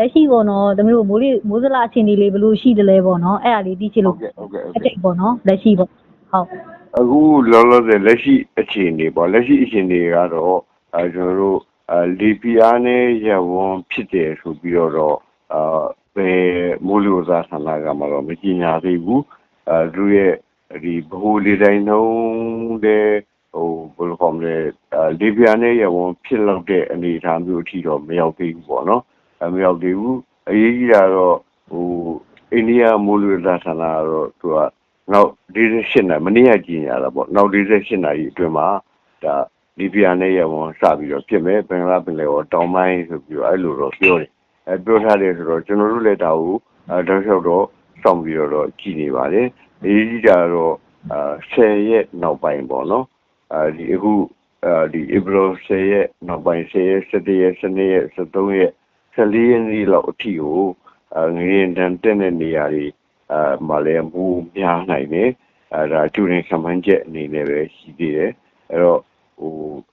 လက်ရှိပေါ့နော်သမီးတို့မိုးလေးမိုးစလာအခြေအနေလေးဘယ်လိုရှိတယ်လဲပေါ့နော်အဲ့ဒါလေးသိချင်ဟုလို့တ်ကဲ့ဟုတ်ကဲ့ဟုတ်အကဲ့တိတ်ပေါ့နော်လက်ရှိပေါ့ဟုတ်အခုလောလောဆယ်လက်ရှိအခြေအနေပေါ့လက်ရှိအခြေအနေကတော့အဲကျွန်တော်တို့အဲလီပီယာနဲ့ရဝွန်ဖြစ်တယ်ဆိုပြီးတော့တော့အာဘယ်မိုးလေဝသဌာနကမှတော့မကြီးညာသေးဘူးအဲသူရဲ့ဒီဘိုးလေးတိုင်းနှုံးတဲ့ဟိုဘယ်လိုခေါ်မလဲအဲလီပီယာနဲ့ရဝွန်ဖြစ်လောက်တဲ့အနေအထားမျိုးအထိတော့မရောက်သေးဘူးပေါ့နော်အဲ မရောက်သေးဘူးအရေးကြီးတာတော့ဟိုအိန္ဒိယမိုးလေဝသဌာနကတော့သူကနောက်48နာရီမနေ့ကကြင်ရတာပေါ့နောက်48နာရီအတွင်းမှာဒါလီဘီယာနဲ့ရဝန်စပြီးတော့ဖြစ်မယ်ဘင်္ဂလားပင်လယ်ော်တောင်ပိုင်းဆိုပြီးတော့အဲ့လိုတော့ပြောတယ်အဲပြောထားတယ်ဆိုတော့ကျွန်တော်တို့လည်းဒါကိုအဲတောက်လျှောက်တော့စောင့်ပြီးတော့တော့ကြည်နေပါတယ်အရေးကြီးတာတော့အာ10ရက်နောက်ပိုင်းပေါ့နော်အဲဒီအခုအဲဒီ April 10ရက်နောက်ပိုင်း10ရက်17ရက်12ရက်13ရက် 14ရက်နေ့လောက်အထိကိုအဲငရင်တန်တက်တဲ့နေရာတွေအာမလည်းမူများနိုင်တယ်အဲဒါကျူရင်ခံမှန်းချက်အနေနဲ့ပဲရှိသေးတယ်အဲ့တော့ဟို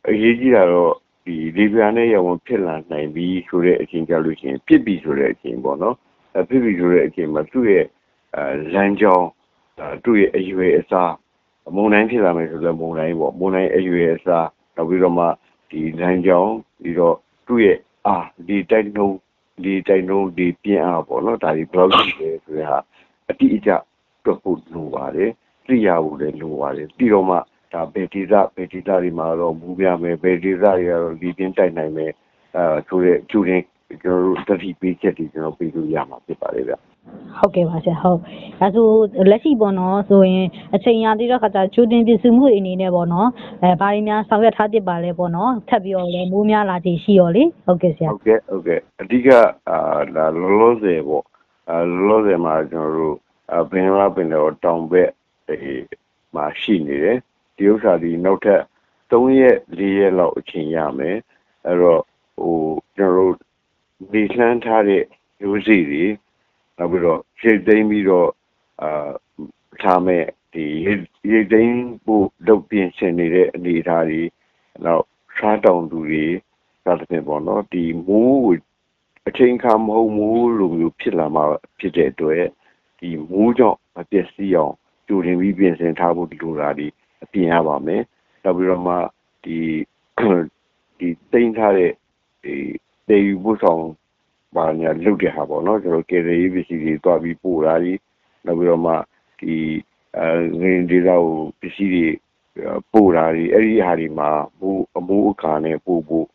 အရေးကြီးတာတော့ဒီလီဘီယာနဲ့ရဝန်ဖြစ်လာနိုင်ပြီဆိုတဲ့အချိန်ကြလို့ရှိရင်ဖြစ်ပြီဆိုတဲ့အချိန်ပေါ့နော်အဲဖြစ်ပြီဆိုတဲ့အချိန်မှာသူ့ရဲ့အဲလမ်းကြောင်းအဲသူ့ရဲ့အရွယ်အစားမုံတိုင်းဖြစ်လာမယ်ဆိုလည်းမုံတိုင်းပေါ့မုံတိုင်းအရွယ်အစားနောက်ပြီးတော့မှဒီလမ်းကြောင်းပြီးတော့သူ့ရဲ့ အာဒီတိုက်နှုံးဒီတိုက်နှုံးဒီပြင်းအားပေါ့နော်ဒါဒီဘယ်လောက်ရှိလဲဆိုတဲ့ဟာအတိအကျတွက်ဖို့လိုပါတယ်သိရဖို့လည်းလိုပါတယ်ပြီးတော့မှဒါဘယ်ဒေသဘယ်ဒေသတွေမှာတော့မူပြမယ်ဘယ်ဒေသတွေကတော့လီပြင်းတိုက်နိုင်မယ်အဲဆိုတဲ့ကျူရင်ကျွန်တော်တို့တတိပေးချက်တွေကျွန်တော်ပေးလို့ရမှာဖြစ်ပါတယ်ဗျ ဟုတ်ကဲ့ပါဆရာဟုတ်ဒါဆိုလက်ရှိပေါ့နော်ဆိုရင်အချိန်ရသေးတဲ့ခါကျချိုးတင်ပြစုမှုအနေနဲ့ပေါ့နော်အဲဘာတွေများဆောင်ရွက်ထားတစ်ပါလဲပေါ့နော်ထပ်ပြီးတော့လည်းမိုးများလာခြင်းရှိရောလေဟုတ်ကဲ့ဆရာဟုတ်ကဲ့ဟုတ်ကဲ့အဓိကအာဒါလောလောဆယ်ပေါ့အာလောလောဆယ်မှာကျွန်တော်တို့အဘင်္ဂလားပင်လယ်ော်တောင်ဘက်အဲမှာရှိနေတယ်ဒီဥစ္စာဒီနောက်ထပ်3ရက်4ရက်လောက်အချိန်ရမယ်အဲ့တော့ဟိုကျွန်တော်တို့ဒီလှမ်းထားတဲ့ရိုးစီတွေ နောက်ပြီးတော့ရှေ့သိမ်းပြီးတော့အာထားမဲ့ဒီရိတ်သိမ်းဖို့လုပ်ပြင်ဆင်နေတဲ့အနေအထားတွေနောက်စားတောင်သူတွေသာသဖြင့်ပေါ့နော်ဒီမိုးကိုအချိန်ခါမဟုတ်မိုးလိုမျိုးဖြစ်လာမှာဖြစ်တဲ့အတွက်ဒီမိုးကြောင့်မပျက်စီးအောင်ကြိုတင်ပြီးပြင်ဆင်ထားဖို့လိုတာဒီအပြင်ရပါမယ်နောက်ပြီးတော့မှဒီဒီတိမ့်ထားတဲ့ဒီတေယူဖို့ဆောင် ဘာညာလုပ်တဲ့ဟာပေါ့နော်ကျွန်တော်ကေရီပစ္စည်းတွေတွားပြီးပို့တာကြီးနောက်ပြီးတော့မှဒီအဲငင်းဒေတာကိုပစ္စည်းတွေပို့တာကြီးအဲ့ဒီဟာဒီမှာမိုးအမိုးအခါနဲ့ပို့ဖို့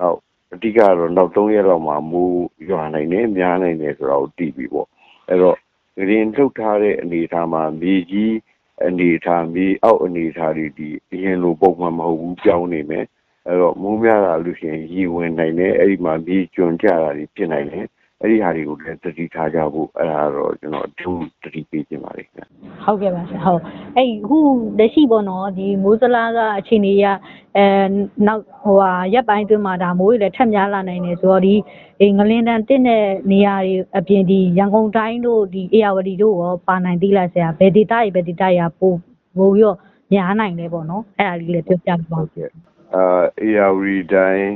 နောက်အဓိကတော့နောက်3ရက်လောက်မှာမိုးရွာနိုင်တယ်များနိုင်တယ်ဆိုတော့တည်ပြီပေါ့အဲ့တော့ငရင်ထုတ်ထားတဲ့အနေအထားမှာမြေကြီးအနေအထားမြေအောက်အနေအထားတွေဒီအရင်လိုပုံမှန်မဟုတ်ဘူးပြောင်းနေမယ် အဲ့တော့မိုးများလာလို့ရှိရင်ရေဝင်နိုင်တယ်အဲ့ဒီမှာမြေကျွံကြတာတွေဖြစ်နိုင်တယ်အဲ့ဒီဟာတွေကိုလည်းသတိထားကြဖို့အဲ့ဒါတော့ကျွန်တော်အထူးသတိပေးခြင်းပါတယ်ခင်ဗျဟုတ်ကဲ့ပါဆရာဟုတ်အဲ့အခုလက်ရှိပေါ့နော်ဒီမိုးစလားကအခြေအနေရအဲနောက်ဟိုဟာရက်ပိုင်းအတွင်းမှာဒါမိုးတွေလည်းထက်များလာနိုင်တယ်ဆိုတော့ဒီအေးငလင်းတန်တက်တဲ့နေရာတွေအပြင်ဒီရန်ကုန်တိုင်းတို့ဒီအေရဝတီတို့ရောပါနိုင်သေးလားဆရာဘယ်ဒေသတွေဘယ်ဒေသတွေကပို့ပို့ပြီးတော့များနိုင်လဲပေါ့နော်အဲ့ဒါလေးလည်းပြောပြပါဦးဟုတ်ကဲ့ အာအေယာဝတီတိုင်း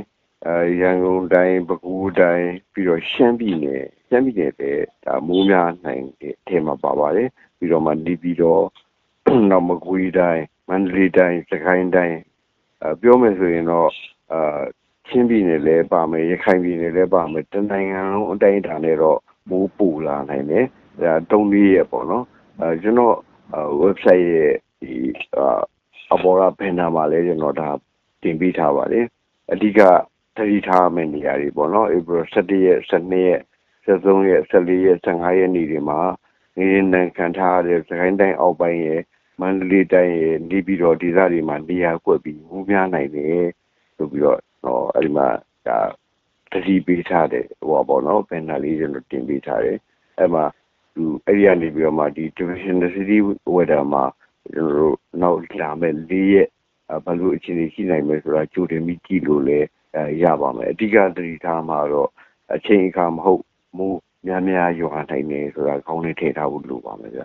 အာရန်ကုန်တိုင်းပဲခူးတိုင်းပြီးတော့ရှမ်းပြည်နယ်ရှမ်းပြည်နယ်ပဲဒါမိုးများနိုင်တဲ့အထက်မှာပါပါတယ်ပြီးတော့မှဒီပြီးတော့နောက်မကွေးတိုင်းမန္တလေးတိုင်းစကိုင်းတိုင်းအပြောမယ်ဆိုရင်တော့အာချင်းပြည်နယ်လည်းပါမယ်ရခိုင်ပြည်နယ်လည်းပါမယ်တနိုင်ငံလုံးအတိုင်းအတာနဲ့တော့မိုးပူလာနိုင်တယ်ဒါတုံးလေးရပေါ့နော်အဲကျွန်တော် website ရဲ့ဒီအာအပေါ်ကဘန်နာမှာလည်းကျွန်တော်ဒါ တင်ပေးထားပါတယ်အဓိကသတိထားမယ့်နေရာတွေပေါ့နော် April 17ရက်12ရက်13ရက်14ရက်15ရက်နေ့တွေမှာနေနေခံထားရတဲ့စကိုင်းတိုင်းအောက်ပိုင်းရဲ့မန္တလေးတိုင်းရဲ့နေပြည်တော်ဒေသတွေမှာနေရာကွက်ပြီးမူးများနိုင်တယ်ဆိုပြီးတော့ဟောအဲ့ဒီမှာဒါသတိပေးထားတယ်ဟောပေါ့နော်ဘန်နာလေးကျွန်တော်တင်ပေးထားတယ်အဲ့မှာသူအဲ့ဒီကနေပြီးတော့မှဒီ division city weather မှာကျွန်တော်တို့နောက်လာမဲ့၄ရက် ဘယ်လိုအခြေအနေရှိနိုင်မလဲဆိုတာကြိုတင်ပြီးကြည့်လို့လည်းအဲရပါမယ်အဓိကသတိထားမှာတော့အချိန်အခါမဟုတ်မိုးများများရွာနိုင်တယ်ဆိုတာခေါင်းလေးထည့်ထားဖို့လိုပါမယ်ဗျ